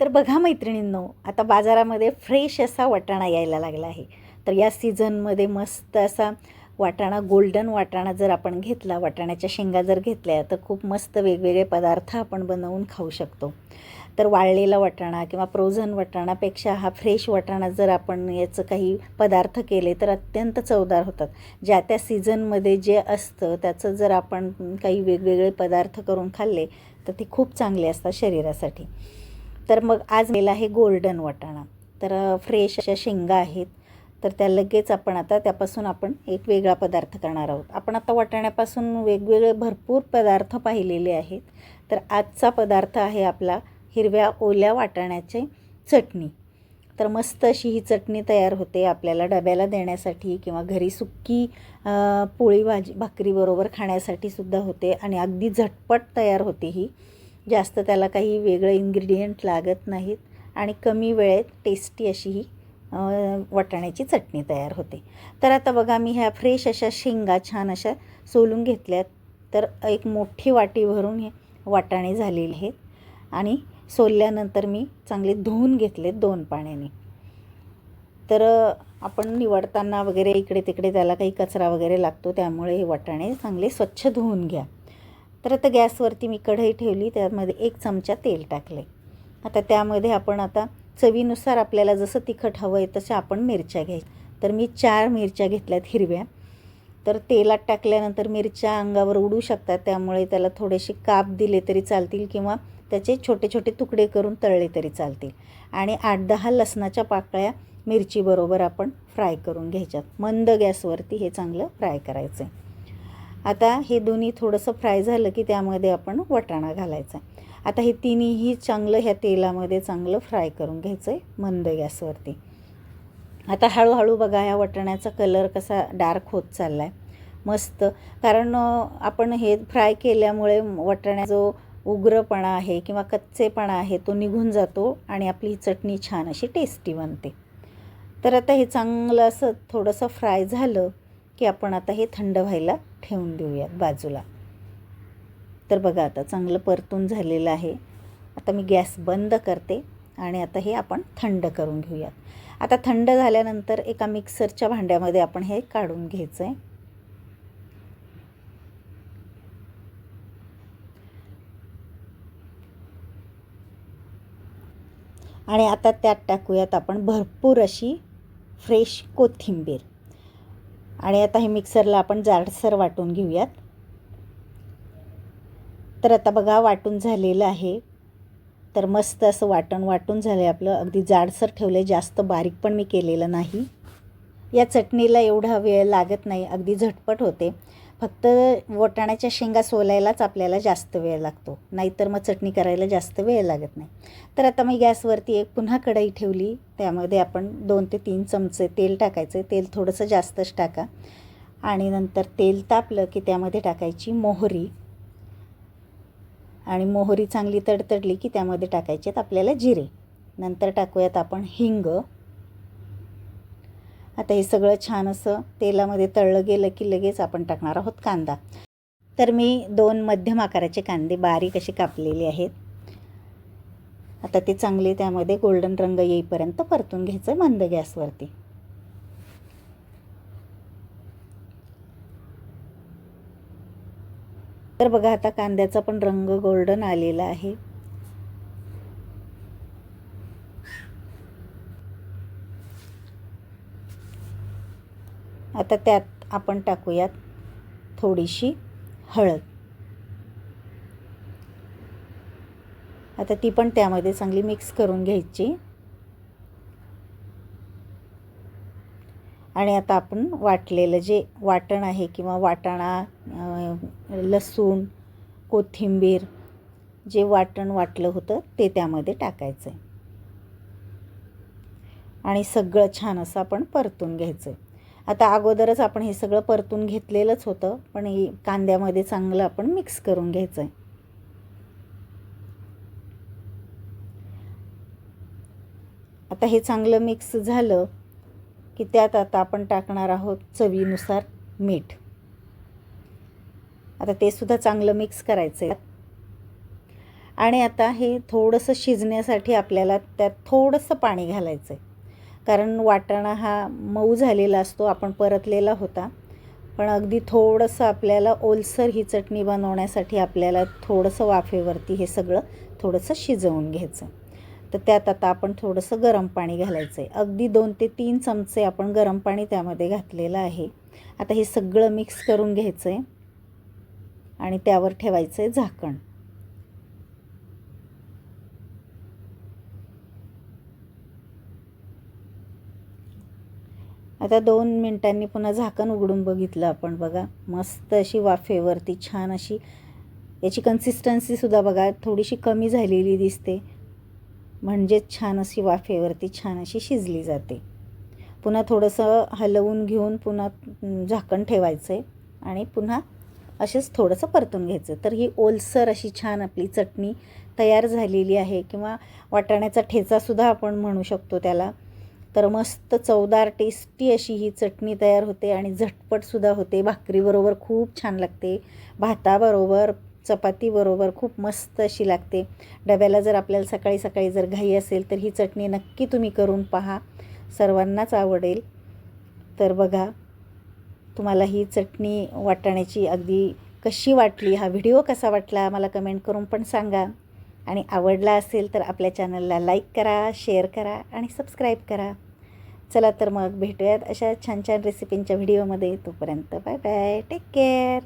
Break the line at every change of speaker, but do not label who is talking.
तर बघा मैत्रिणींनो आता बाजारामध्ये फ्रेश असा वाटाणा यायला लागला आहे. तर या सीझनमध्ये मस्त असा वाटाणा गोल्डन वाटाणा जर आपण घेतला वाटाण्याच्या शेंगा जर घेतल्या तर खूप मस्त वेगवेगळे पदार्थ आपण बनवून खाऊ शकतो. तर वाळलेला वाटाणा किंवा फ्रोझन वाटाणापेक्षा हा फ्रेश वाटाणा जर आपण याचं काही पदार्थ केले तर अत्यंत चवदार होतात. ज्या त्या सीझनमध्ये जे असतं त्याचं जर आपण काही वेगवेगळे पदार्थ करून खाल्ले तर ते खूप चांगले असतात शरीरासाठी. तर मग आज मेला आहे गोल्डन वाटाणा. तर फ्रेश अशा शेंगा आहेत. तर त्या लगेच आपण आता त्यापासून आपण एक वेगळा पदार्थ करणार आहोत. आपण आता वाटाण्यापासून वेगवेगळे भरपूर पदार्थ पाहिलेले आहेत. तर आजचा पदार्थ आहे आपला हिरव्या ओल्या वाटाण्याची चटणी. तर मस्त अशी ही चटणी तयार होते आपल्याला डब्याला देण्यासाठी किंवा घरी सुक्की पोळी भाजी भाकरीबरोबर खाण्यासाठी सुद्धा होते आणि अगदी झटपट तयार होते ही. जास्त त्याला काही वेगळं इन्ग्रेडियंट लागत नाहीत आणि कमी वेळेत टेस्टी अशी ही वाटाण्याची चटणी तयार होते. तर आता बघा मी ह्या फ्रेश अशा शेंगा छान अशा सोलून घेतल्यात. तर एक मोठी वाटी भरून हे वाटाणे झालेले आहेत आणि सोलल्यानंतर मी चांगले धुवून घेतले दोन पाण्याने. तर आपण निवडताना वगैरे इकडे तिकडे त्याला काही कचरा वगैरे लागतो त्यामुळे हे वाटाणे चांगले स्वच्छ धुवून घ्या. तर आता गॅसवरती मी कढई ठेवली त्यामध्ये एक चमचा तेल टाकले आता त्यामध्ये आपण आता चवीनुसार आपल्याला जसं तिखट हवं आहे तशा आपण मिरच्या घ्यायच्या. तर मी चार मिरच्या घेतल्यात हिरव्या. तर तेलात टाकल्यानंतर मिरच्या अंगावर उडू शकतात त्यामुळे त्याला थोडेसे काप दिले तरी चालतील किंवा त्याचे छोटे छोटे तुकडे करून तळले तरी चालतील. आणि आठ दहा लसणाच्या पाकळ्या मिरचीबरोबर आपण फ्राय करून घ्यायच्यात. मंद गॅसवरती हे चांगलं फ्राय करायचं आहे आता हे दोन्ही थोडंसं फ्राय झालं की त्यामध्ये आपण वटाणा घालायचा आता हे तिन्हीही चांगलं ह्या तेलामध्ये चांगलं फ्राय करून घ्यायचं आहे मंद गॅसवरती. आता हळूहळू बघा ह्या वटाण्याचा कलर कसा डार्क होत चालला आहे मस्त. कारण आपण हे फ्राय केल्यामुळे वटाण्या जो उग्रपणा आहे किंवा कच्चेपणा आहे तो निघून जातो आणि आपली चटणी छान अशी टेस्टी बनते. तर आता हे चांगलं असं थोडंसं फ्राय झालं की आपण आता हे थंड व्हायला ठेवून देऊयात बाजूला. तर बघा आता चांगलं परतून झालेलं आहे. आता मी गॅस बंद करते आणि आता हे आपण थंड करून घेऊयात. आता थंड झाल्यानंतर एका मिक्सरच्या भांड्यामध्ये आपण हे काढून घ्यायचं आहे आणि आता त्यात टाकूयात आपण भरपूर अशी फ्रेश कोथिंबीर. आणि आता हे मिक्सरला आपण जाडसर वाटून घेऊयात. तर आता बघा वाटून झालेलं आहे. तर मस्त असं वाटण वाटून झालं आहे आपलं. अगदी जाडसर ठेवलं आहे जास्त बारीक पण मी केलेलं नाही. या चटणीला एवढा वेळ लागत नाही. अगदी झटपट होते. फक्त वटाण्याच्या शेंगा सोलायलाच आपल्याला जास्त वेळ लागतो. नाहीतर मग चटणी करायला जास्त वेळ लागत नाही. तर आता मी गॅसवरती एक पुन्हा कढई ठेवली. त्यामध्ये आपण दोन ते तीन चमचे तेल टाकायचं. तेल थोडंसं जास्तच टाका. आणि नंतर तेल तापलं की त्यामध्ये टाकायची मोहरी. आणि मोहरी चांगली तडतडली की त्यामध्ये टाकायचे आहेत आपल्याला जिरे. नंतर टाकूयात आपण हिंग. आता हे सगळं छान असं तेलामध्ये तळलं गेलं की लगेच आपण टाकणार आहोत कांदा. तर मी दोन मध्यम आकाराचे कांदे बारीक असे कापलेले आहेत. आता ते चांगले त्यामध्ये गोल्डन रंग येईपर्यंत परतून घ्यायचं मंद गॅसवरती. तर बघा आता कांद्याचा पण रंग गोल्डन आलेला आहे. आता त्यात आपण टाकूयात थोडीशी हळद. आता ती पण त्यामध्ये चांगली मिक्स करून घ्यायची. आणि आता आपण वाटलेलं जे वाटण आहे किंवा वाटाणा लसूण कोथिंबीर जे वाटण वाटलं होतं ते त्यामध्ये टाकायचं आहे आणि सगळं छान असं आपण परतून घ्यायचं आहे आता अगोदरच आपण हे सगळं परतून घेतलेलंच होतं पण हे कांद्यामध्ये चांगलं आपण मिक्स करून घ्यायचं आहे आता हे चांगलं मिक्स झालं की त्यात आता आपण टाकणार आहोत चवीनुसार मीठ. आता ते सुद्धा चांगलं मिक्स करायचं आहे आणि आता हे थोडंसं शिजण्यासाठी आपल्याला त्यात थोडंसं पाणी घालायचं आहे कारण वाटाणा हा मऊ झालेला असतो आपण परतलेला होता. पण अगदी थोडंसं आपल्याला ओलसर ही चटणी बनवण्यासाठी आपल्याला थोडंसं वाफेवरती हे सगळं थोडंसं शिजवून घ्यायचं. तर त्यात आता आपण थोडंसं गरम पाणी घालायचं आहे अगदी दोन ते तीन चमचे आपण गरम पाणी त्यामध्ये घातलेलं आहे. आता हे सगळं मिक्स करून घ्यायचं आहे आणि त्यावर ठेवायचं आहे झाकण. आता दोन मिनटांनी पुन्हा झाकण उघडून बघितलं आपण बघा. मस्त अशी वाफेवरती छान अशी याची कन्सिस्टन्सीसुद्धा बघा थोडीशी कमी झालेली दिसते. म्हणजेच छान अशी वाफेवरती छान अशी शिजली जाते. पुन्हा थोडंसं हलवून घेऊन पुन्हा झाकण ठेवायचं आहे आणि पुन्हा असेच थोडंसं परतून घ्यायचं. तर ही ओलसर अशी छान आपली चटणी तयार झालेली आहे किंवा वाटाण्याचा ठेचासुद्धा आपण म्हणू शकतो त्याला. तर मस्त चवदार टेस्टी अशी ही चटणी तयार होते आणि झटपटसुद्धा होते. भाकरीबरोबर खूप छान लागते. भाताबरोबर चपातीबरोबर खूप मस्त अशी लागते. डब्याला जर आपल्याला सकाळी सकाळी जर घाई असेल तर ही चटणी नक्की तुम्ही करून पहा. सर्वांनाच आवडेल. तर बघा तुम्हाला ही चटणी वाटाण्याची अगदी कशी वाटली? हा व्हिडिओ कसा वाटला? मला कमेंट करून पण सांगा. आणि आवडला असेल तर आपल्या चॅनलला लाईक करा शेअर करा आणि सबस्क्राईब करा. चला तर मग भेटूयात अशा छान छान रेसिपींच्या व्हिडिओमध्ये. तोपर्यंत बाय बाय. Take care.